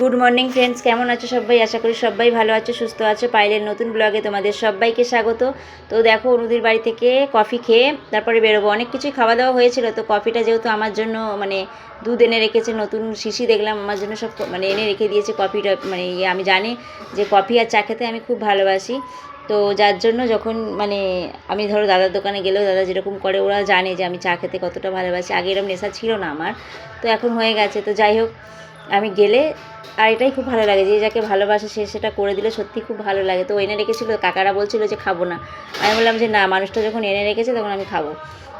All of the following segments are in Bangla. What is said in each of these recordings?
গুড মর্নিং ফ্রেন্ডস কেমন আছো সবাই? আশা করি সবাই ভালো আছো, সুস্থ আছো। পাইলের নতুন ব্লগে তোমাদের সবাইকে স্বাগত। তো দেখো, অনুদির বাড়ি থেকে কফি খেয়ে তারপরে বেরোবো। অনেক কিছুই খাওয়া দাওয়া হয়েছিল। তো কফিটা যেহেতু আমার জন্য মানে দুধ এনে রেখেছে, নতুন শিশি দেখলাম, আমার জন্য সব মানে এনে রেখে দিয়েছে কফিটা মানে ইয়ে আমি জানি যে কফি আর চা খেতে আমি খুব ভালোবাসি। তো যার জন্য যখন মানে আমি ধরো দাদার দোকানে গেলেও দাদা যেরকম করে, ওরা জানে যে আমি চা খেতে কতটা ভালোবাসি। আগে এরকম নেশা ছিল না আমার। তো এখন হয়ে গেছে। তো যাই হোক আমি গেলে আর এটাই খুব ভালো লাগে যে যাকে ভালোবাসে সে সেটা করে দিলে সত্যি খুব ভালো লাগে। তো এনে রেখেছিলো, কাকারা বলছিল যে খাব না। আমি বললাম যে না, মানুষটা যখন এনে রেখেছে তখন আমি খাব।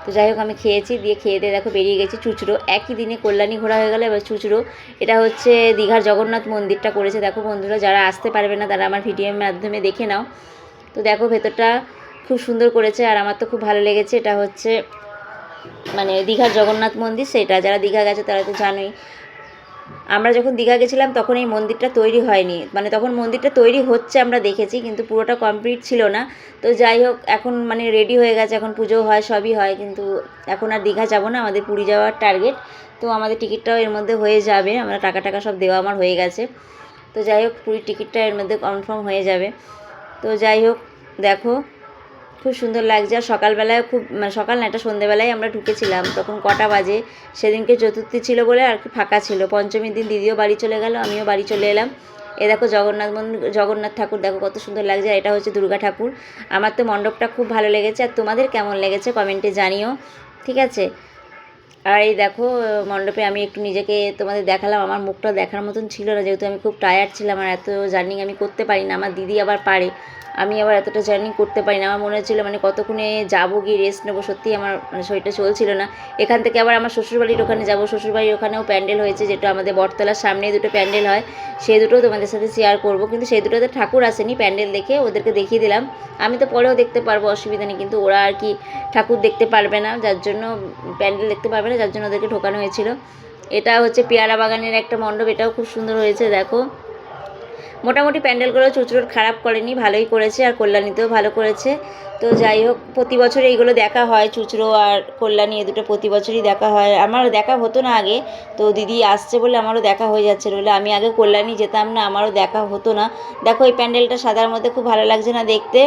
তো যাই হোক, আমি খেয়েছি, দিয়ে খেয়ে দিয়ে দেখো বেরিয়ে গেছি চুচড়ো। একই দিনে কল্যাণী ঘোরা হয়ে গেলো, এবার চুচড়ো। এটা হচ্ছে দীঘার জগন্নাথ মন্দিরটা করেছে। দেখো বন্ধুরা, যারা আসতে পারবে না তারা আমার ভিডিওর মাধ্যমে দেখে নাও। তো দেখো ভেতরটা খুব সুন্দর করেছে আর আমার তো খুব ভালো লেগেছে। এটা হচ্ছে মানে দীঘার জগন্নাথ মন্দির, সেটা। যারা দীঘা গেছে তারা তো জানোই। আমরা যখন দীঘা গেছিলাম তখন এই মন্দিরটা তৈরি হয়নি। মানে তখন মন্দিরটা তৈরি হচ্ছে আমরা দেখেছি, কিন্তু পুরোটা কমপ্লিট ছিল না। তো যাই হোক, এখন মানে রেডি হয়ে গেছে, এখন পুজো হয়, সবই হয়, কিন্তু এখন আর দীঘা যাব না, আমাদের পুরী যাওয়ার টার্গেট তো আমাদের টিকিটটাও এর মধ্যে হয়ে যাবে, আমরা টাকা টাকা সব দেওয়া আমার হয়ে গেছে। তো যাই হোক, পুরীর টিকিটটা এর মধ্যে কনফার্ম হয়ে যাবে। তো যাই হোক, দেখো খুব সুন্দর লাগছে। আর সকালবেলায় খুব মানে সকাল না এটা সন্ধেবেলায় আমরা ঢুকেছিলাম। তখন কটা বাজে? সেদিনকে চতুর্থী ছিল বলে আর কি ফাঁকা ছিল। পঞ্চমীর দিন দিদিও বাড়ি চলে গেল, আমিও বাড়ি চলে এলাম। এ দেখো জগন্নাথ মন্দির, জগন্নাথ ঠাকুর দেখো কত সুন্দর লাগছে। আর এটা হচ্ছে দুর্গা ঠাকুর। আমার তো মণ্ডপটা খুব ভালো লেগেছে। আর তোমাদের কেমন লেগেছে কমেন্টে জানিও, ঠিক আছে? আর এই দেখো, মণ্ডপে আমি একটু নিজেকে তোমাদের দেখালাম। আমার মুখটা দেখার মতন ছিল না, যেহেতু আমি খুব টায়ার্ড ছিলাম। আর এত জার্নি আমি করতে পারি না আমার দিদি আবার পারে। আমি আবার এতটা জার্নি করতে পারি না। আমার মনে হচ্ছিল মানে কতক্ষণে যাব গিয়ে রেস্ট নেব? সত্যি আমার মানে শরীরটা চলছিল না। এখান থেকে আবার আমার শ্বশুরবাড়ির ওখানে যাব। শ্বশুরবাড়ির ওখানেও প্যান্ডেল হয়েছে, যেটা আমাদের বটতলার সামনে দুটো প্যান্ডেল হয়। সেই দুটো তোমাদের সাথে শেয়ার করব। কিন্তু সেই দুটোতে ঠাকুর আসেনি প্যান্ডেল দেখে, ওদেরকে দেখিয়ে দিলাম। আমি তো পরেও দেখতে পারব, অসুবিধা নেই। কিন্তু ওরা আর কি ঠাকুর দেখতে পারবে না, যার জন্য প্যান্ডেল দেখতে পারবে না, যার জন্য ওদেরকে ঢোকানো হয়েছিল। এটা হচ্ছে পেয়ারা বাগানের একটা মণ্ডপ, এটাও খুব সুন্দর হয়েছে, দেখো। মোটামুটি প্যান্ডেলগুলো চুচড়োর খারাপ করেনি ভালোই করেছে আর কল্যাণীতেও ভালো করেছে। তো যাই হোক, প্রতি বছর এইগুলো দেখা হয়। চুচরো আর কল্যাণী এ দুটো প্রতি বছরই দেখা হয়। আমার দেখা হতো না আগে, তো দিদি আসছে বলে আমারও দেখা হয়ে যাচ্ছে বলে আমি আগে কল্যাণী যেতাম না, আমারও দেখা হতো না। দেখো, এই প্যান্ডেলটা সাদার মধ্যে খুব ভালো লাগছে না দেখতে।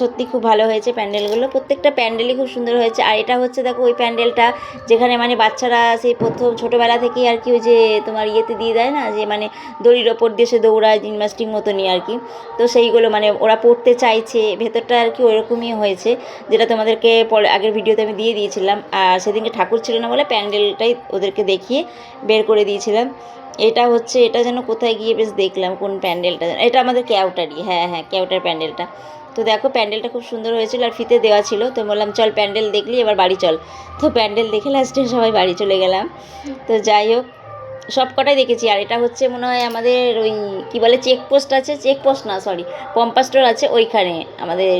সত্যি খুব ভালো হয়েছে প্যান্ডেলগুলো। প্রত্যেকটা প্যান্ডেলই খুব সুন্দর হয়েছে। আর এটা হচ্ছে, দেখো, ওই প্যান্ডেলটা যেখানে মানে বাচ্চারা সেই প্রথম ছোটোবেলা থেকেই আর কি ওই যে তোমার ইয়েতে দিয়ে দেয় না, যে মানে দড়ির ওপর দিয়ে সে দৌড়ায় জিমনাস্টিক মতনই আর কি। তো সেইগুলো মানে ওরা পড়তে চাইছে। ভেতরটা আর কি ওরকমই হয়েছে, যেটা তোমাদেরকে পরে, আগের ভিডিওতে আমি দিয়ে দিয়েছিলাম। আর সেদিনকে ঠাকুর ছিল না বলে প্যান্ডেলটাই ওদেরকে দেখিয়ে বের করে দিয়েছিলাম। এটা হচ্ছে, এটা যেন কোথায় গিয়ে বেশ দেখলাম, কোন প্যান্ডেলটা যেন। এটা আমাদের ক্যাউটারই হ্যাঁ হ্যাঁ ক্যাউটার প্যান্ডেলটা। তো দেখো, প্যান্ডেলটা খুব সুন্দর হয়েছিল আর ফিতে দেওয়া ছিল। তো বললাম, চল প্যান্ডেল দেখলি, এবার বাড়ি চল। তো প্যান্ডেল দেখে লাস্টে সবাই বাড়ি চলে গেলাম। তো যাই হোক সব কটাই দেখেছি। আর এটা হচ্ছে মনে হয় আমাদের ওই কী বলে চেকপোস্ট আছে? চেকপোস্ট না সরি পম্পা স্টোর আছে ওইখানে। আমাদের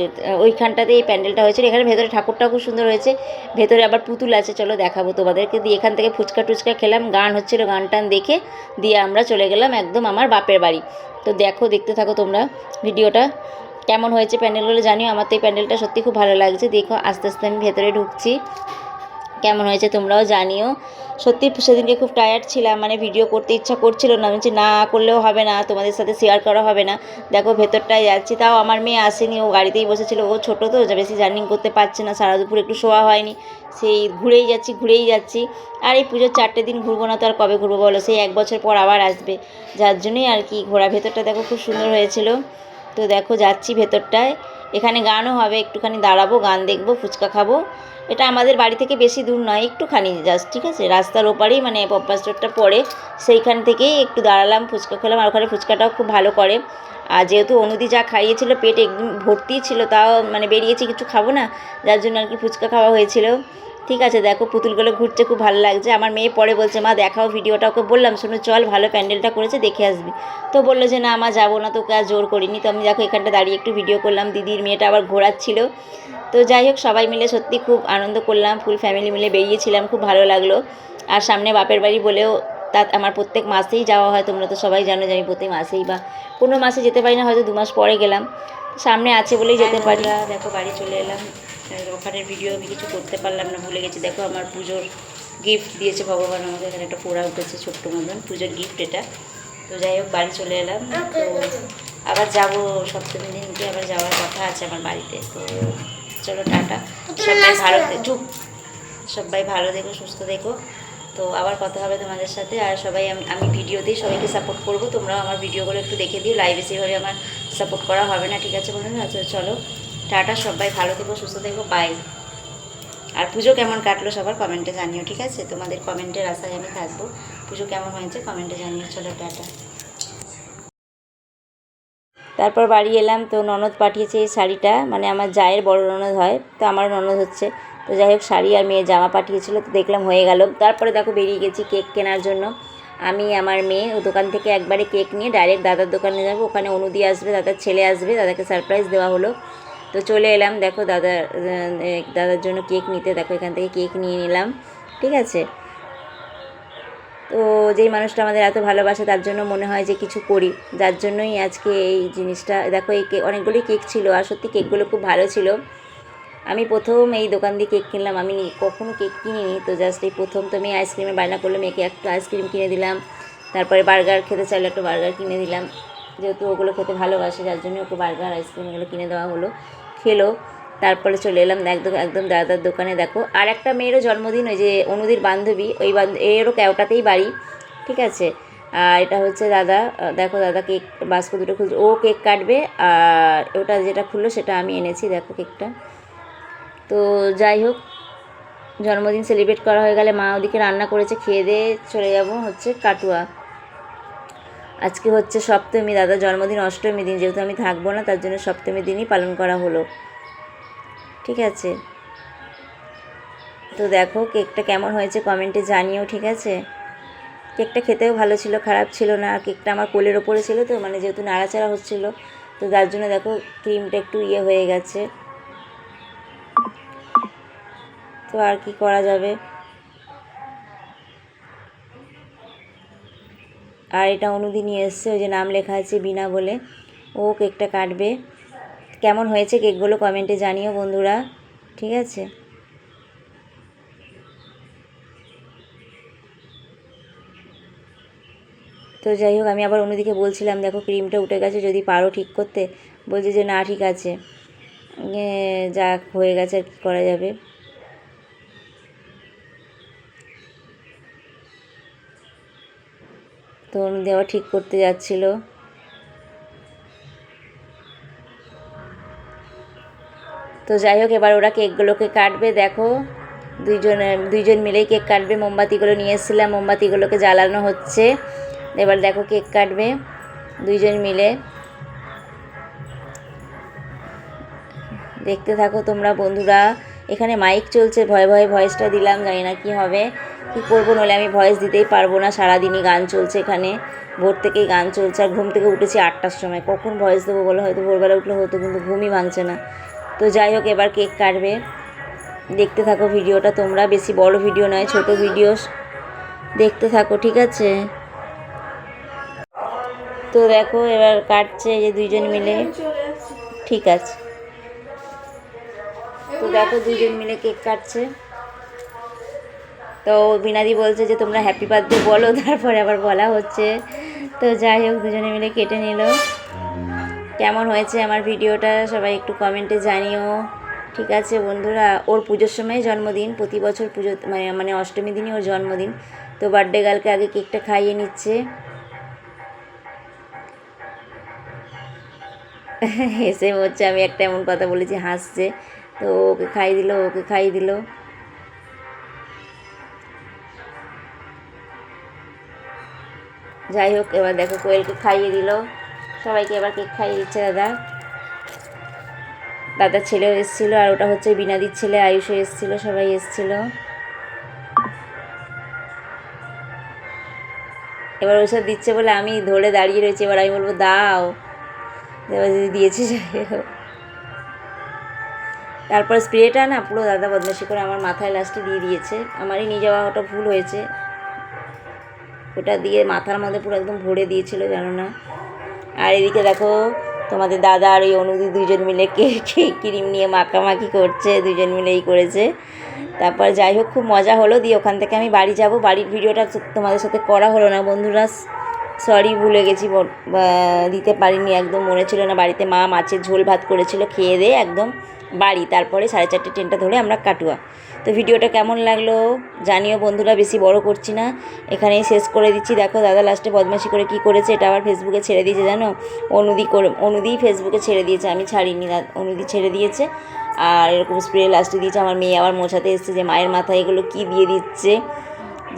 ওইখানটাতে এই প্যান্ডেলটা হয়েছিল। এখানে ভেতরে ঠাকুরটাও খুব সুন্দর হয়েছে। ভেতরে আবার পুতুল আছে, চলো দেখাবো তোমাদেরকে। দিয়ে এখান থেকে ফুচকা টুচকা খেলাম, গান হচ্ছিল গান টান দেখে দিয়ে আমরা চলে গেলাম একদম আমার বাপের বাড়ি। তো দেখো, দেখতে থাকো তোমরা ভিডিওটা। কেমন হয়েছে প্যান্ডেলগুলো জানিও। আমার তো এই প্যান্ডেলটা সত্যি খুব ভালো লাগছে। দেখো, আস্তে আস্তে আমি ভেতরে ঢুকছি। কেমন হয়েছে তোমরাও জানিও। সত্যি সেদিনকে খুব টায়ার্ড ছিলাম মানে ভিডিও করতে ইচ্ছা করছিল না। আমি না, করলেও হবে না, তোমাদের সাথে শেয়ার করা হবে না। দেখো, ভেতরটায় যাচ্ছি। তাও আমার মেয়ে আসেনি, ও গাড়িতেই বসেছিল। ও ছোটো তো বেশি জার্নিং করতে পারছে না। সারা দুপুর একটু শোয়া হয়নি। সেই ঘুরেই যাচ্ছি ঘুরেই যাচ্ছি। আর এই পুজোর চারটে দিন ঘুরবো না তো আর কবে ঘুরবো বলো? সেই এক বছর পর আবার আসবে। যার জন্যই আর কি ঘোরা ভেতরটা দেখো খুব সুন্দর হয়েছিল। তো দেখো, যাচ্ছি ভেতরটায়। এখানে গানও হবে, একটুখানি দাঁড়াবো, গান দেখব, ফুচকা খাব। এটা আমাদের বাড়ি থেকে বেশি দূর নয়, একটুখানি জাস্ট ঠিক আছে? রাস্তার ওপারেই মানে পম্পা স্টোরটা পড়ে, সেইখান থেকেই একটু দাঁড়ালাম, ফুচকা খেলাম, আর ওখানে ফুচকাটাও খুব ভালো করে। আর যেহেতু অনুদি যা খাইয়েছিল, পেট একদম ভর্তি ছিল, তাও মানে বেরিয়েছি, কিছু খাব না, যার জন্য আর কি ফুচকা খাওয়া হয়েছিল। ঠিক আছে দেখো পুতুলগুলো ঘুরছে খুব ভালো লাগছে। আমার মেয়ে পরে বলছে মা দেখাও ভিডিওটা ওকে। বললাম শোনো চল ভালো প্যান্ডেলটা করেছে দেখে আসবি। তো বলল যে না মা যাব না তোকে আর জোর করিনি। তো আমি দেখো এখানটা দাঁড়িয়ে একটু ভিডিও করলাম দিদির মেয়েটা আবার ঘোরাচ্ছিল। তো যাই হোক সবাই মিলে সত্যি খুব আনন্দ করলাম ফুল ফ্যামিলি মিলে বেরিয়েছিলাম খুব ভালো লাগল। আর সামনে বাপের বাড়ি বলেও তা আমার প্রত্যেক মাসেই যাওয়া হয় তোমরা তো সবাই জানো যে আমি প্রত্যেক মাসেই বা কোনো মাসে যেতে পারি না হয়তো দু মাস পরে গেলাম। সামনে আছে বলেই যেতে পারি। দেখো বাড়ি চলে এলাম। ওখানের ভিডিও আমি কিছু করতে পারলাম না ভুলে গেছি। দেখো আমার পুজোর গিফট দিয়েছে ভগবান আমাকে এখানে একটা পোড়া উঠেছে ছোট্ট মতন। পুজোর গিফট এটা। তো যাই হোক বাড়ি চলে এলাম। তো আবার যাব সপ্তমী দিনকে আবার যাওয়ার কথা আছে আমার বাড়িতে। তো চলো টাটা। সবাই ভালো চুপ। সবাই ভালো দেখো সুস্থ দেখো। তো আবার কথা হবে তোমাদের সাথে। আর সবাই আমি আমি ভিডিওতেই সবাইকে সাপোর্ট করব। তোমরাও আমার ভিডিওগুলো একটু দেখে দিও। লাইভে সেভাবে আমার সাপোর্ট করা হবে না ঠিক আছে বলুন আচ্ছা চলো। টাটা সবাই, ভালো থেকো, সুস্থ থেকো বাই আর পুজো কেমন কাটলো সবার কমেন্টে জানিও, ঠিক আছে? তোমাদের কমেন্টের আশায় আমি থাকব। পুজো কেমন হয়েছে কমেন্টে জানিও, চলো টাটা। তারপর বাড়ি এলাম, তো ননদ পাঠিয়েছে এই শাড়িটা মানে আমার জায়ের বড় ননদ হয়, তো আমার ননদ হচ্ছে। তো যাই হোক, শাড়ি আর মেয়ে জামা পাঠিয়েছিল, তো দেখলাম হয়ে গেল। তারপরে দেখো বেরিয়ে গেছি কেক কেনার জন্য। আমি, আমার মেয়ে, ও দোকান থেকে একবারে কেক নিয়ে ডাইরেক্ট দাদার দোকানে যাব। ওখানে অনুদি আসবে, দাদার ছেলে আসবে, দাদাকে সারপ্রাইজ দেওয়া হলো। তো চলে এলাম, দেখো দাদা দাদার জন্য কেক নিতে, দেখো এখান থেকে কেক নিয়ে নিলাম, ঠিক আছে? তো যেই মানুষটা আমাদের এত ভালোবাসে, তার জন্য মনে হয় যে কিছু করি, যার জন্যই আজকে এই জিনিসটা, দেখো এই অনেকগুলি কেক ছিল, আর সত্যি কেকগুলো খুব ভালো ছিল। আমি প্রথম এই দোকান দিয়ে কেক কিনলাম, আমি কখনো কেক কিনিনি, তো জাস্ট এই প্রথম তো আমি আইসক্রিমের বায়না করল মেয়েকে একটা আইসক্রিম কিনে দিলাম, তারপরে বার্গার খেতে চাইলে একটা বার্গার কিনে দিলাম। যেহেতু ওগুলো খেতে ভালোবাসে, যার জন্য ওকে বার্গার আইসক্রিম এগুলো কিনে দেওয়া হলো। খেলো, তারপরে চলে এলাম একদম একদম দাদার দোকানে, দেখো। আর একটা মেয়েরও জন্মদিন, ওই যে অনুদির বান্ধবী, ওই এরও কেওটাতেই বাড়ি, ঠিক আছে? আর এটা হচ্ছে দাদা, দেখো দাদা কেক, বাস্ক দুটো খুলছে। ও কেক কাটবে, আর ওটা যেটা খুললো সেটা আমি এনেছি, দেখো কেকটা। তো যাই হোক, জন্মদিন সেলিব্রেট করা হয়ে গেলে মা ওদিকে রান্না করেছে, খেয়ে দিয়ে চলে যাব হচ্ছে কাটুয়া। আজকে হচ্ছে সপ্তমী, দাদা জন্মদিন, অষ্টমী দিন, যেহেতু আমি থাকব না, তার জন্য সপ্তমী দিনই পালন করা হলো। ঠিক আছে? তো দেখো, কেকটা কেমন হয়েছে কমেন্টে জানিও, ঠিক আছে? কেকটা খেতেও ভালো ছিল, খারাপ ছিল না আর কেকটা আমার কোলের ওপরে ছিল তো মানে যেহেতু নাড়াচাড়া হচ্ছিল, তো যার জন্য দেখো, ক্রিমটা একটু ইয়ে হয়ে গেছে। তো আর কি করা যাবে? আর এটা অনুদি নিয়ে এসছে, ওই যে নাম লেখা আছে বিনা বলে। ও কেকটা কাটবে। কেমন হয়েছে কেকগুলো কমেন্টে জানিও বন্ধুরা, ঠিক আছে? তো যাই হোক, আমি আবার অন্যদিকে বলছিলাম, দেখো ক্রিমটা উঠে গেছে, যদি পারো ঠিক করতে। বলছে যে, না, ঠিক আছে। যাক, হয়ে গেছে আর কি করা যাবে। তো আবার ঠিক করতে যাচ্ছিল। তো যাই হোক, এবার ওরা কেকগুলোকে কাটবে, দেখো। দুইজন দুইজন মিলেই কেক কাটবে, মোমবাতিগুলো নিয়ে এসেছিলাম, মোমবাতিগুলোকে জ্বালানো হচ্ছে। এবার দেখো কেক কাটবে দুইজন মিলে। দেখতে থাকো তোমরা বন্ধুরা। এখানে মাইক চলছে, ভয়ে ভয়ে ভয়েসটা দিলাম, জানি না কি হবে। কি করব নলে আমি ভয়েস দিতেই পারব না, সারাদিনই গান চলছে এখানে। ভোর থেকেই গান চলছে, আর ঘুম থেকে উঠেছি আটটার সময়। কখন ভয়েস দেবো বলে? হয়তো ভোরবেলা উঠলে হতো, কিন্তু ঘুমই ভাঙছে না। তো যাই হোক, এবার কেক কাটবে। দেখতে থাকো ভিডিওটা তোমরা, বেশি বড় ভিডিও নয়, ছোট ভিডিও। দেখতে থাকো, ঠিক আছে? তো দেখো, এবার কাটছে যে দুইজন মিলে। ঠিক আছে। তো দেখো দুজন মিলে কেক কাটছে। তো বিনাদি বলছে যে, তোমরা হ্যাপি বার্থডে বলো। তারপরে আবার বলা হচ্ছে। তো যাই হোক, দুজনে মিলে কেটে নিল। কেমন হয়েছে আমার ভিডিওটা সবাই একটু কমেন্টে জানিও। ঠিক আছে বন্ধুরা, ওর পুজোর সময় জন্মদিন, প্রতি বছর পুজো মানে মানে অষ্টমী দিনই ওর জন্মদিন। তো বার্থডে গার্লকে আগে কেকটা খাইয়ে নিচ্ছে। হেসে হচ্ছে আমি একটা এমন কথা বলেছি, হাসছে। তো ওকে খাইয়ে দিল, ওকে খাইয়ে দিল। যাই হোক, এবার দেখো কোয়েলকে খাইয়ে দিল। সবাইকে এবার কেক খাইয়ে দিচ্ছে দাদা। দাদার ছেলেও এসেছিল, আর ওটা হচ্ছে বিনাদির ছেলে আয়ুষও এসেছিল, সবাই এসেছিল। এবার ওসব দিচ্ছে বলে আমি ধরে দাঁড়িয়ে রয়েছি, এবার আমি বলব, দাও। এবার যদি দিয়েছি, যাই হোক। তারপর স্প্রেটা না পুরো দাদা বদমাশি করে আমার মাথায় লাস্টে দিয়ে দিয়েছে। আমারই নিয়ে যাওয়া ওটা ভুল হয়েছে। ওটা দিয়ে মাথার মধ্যে পুরো একদম ভরে দিয়েছিল, জানো না? আর এদিকে দেখো, তোমাদের দাদা আর ওই অনুদি দুজন মিলে কে কে ক্রিম নিয়ে মাখামাখি করছে দুজন মিলেই করেছে। তারপর যাই হোক, খুব মজা হলো। দিয়ে ওখান থেকে আমি বাড়ি যাব। বাড়ির ভিডিওটা তোমাদের সাথে করা হলো না, বন্ধুরা। সরি ভুলে গেছি দিতে পারিনি একদম, মনে ছিল না বাড়িতে মা মাছের ঝোল ভাত করেছিল, খেয়ে দিয়ে একদম বাড়ি। তারপরে সাড়ে চারটে ট্রেনটা ধরে আমরা কাটুয়া। তো ভিডিওটা কেমন লাগল জানিও বন্ধুরা, বেশি বড় করছি না। এখানেই শেষ করে দিচ্ছি। দেখো, দাদা লাস্টে বদমাশি করে কি করেছে, এটা আবার ফেসবুকে ছেড়ে দিয়েছে, জানো? অনুদি করে অনুদি ফেসবুকে ছেড়ে দিয়েছে, আমি ছাড়িনি অনুদি ছেড়ে দিয়েছে। আর এরকম স্প্রে লাস্টে দিয়েছে, আমার মেয়ে আবার মোছাতে এসেছে, যে মায়ের মাথায় এগুলো কি দিয়ে দিচ্ছে?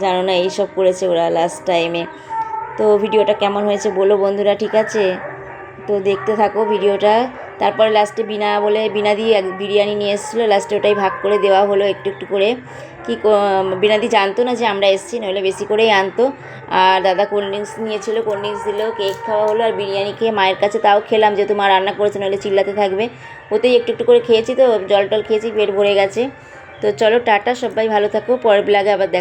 জানো না, এইসব করেছে ওরা লাস্ট টাইমে তো ভিডিওটা কেমন হয়েছে বলো বন্ধুরা, ঠিক আছে? তো দেখতে থাকো ভিডিওটা। তারপরে লাস্টে বিনা বলে, বিনা দিয়ে বিরিয়ানি নিয়ে এসেছিল, লাস্টে ওটাই ভাগ করে দেওয়া হলো একটু একটু করে। কি বিনাদি জানতো না যে আমরা এসেছি, নইলে বেশি করেই আনতো। আর দাদা কোল্ড ড্রিঙ্কস নিয়েছিল, কোল্ড ড্রিঙ্কস দিলো, কেক খাওয়া হলো, আর বিরিয়ানি খেয়ে মায়ের কাছে তাও খেলাম যেহেতু মা রান্না করেছে, নইলে চিল্লাতে থাকবে। ওতেই একটু একটু করে খেয়েছি তো, জল টল খেয়েছি, পেট ভরে গেছে। তো চলো টাটা, সবাই ভালো থাকো, পরের ব্লাগে আবার দেখা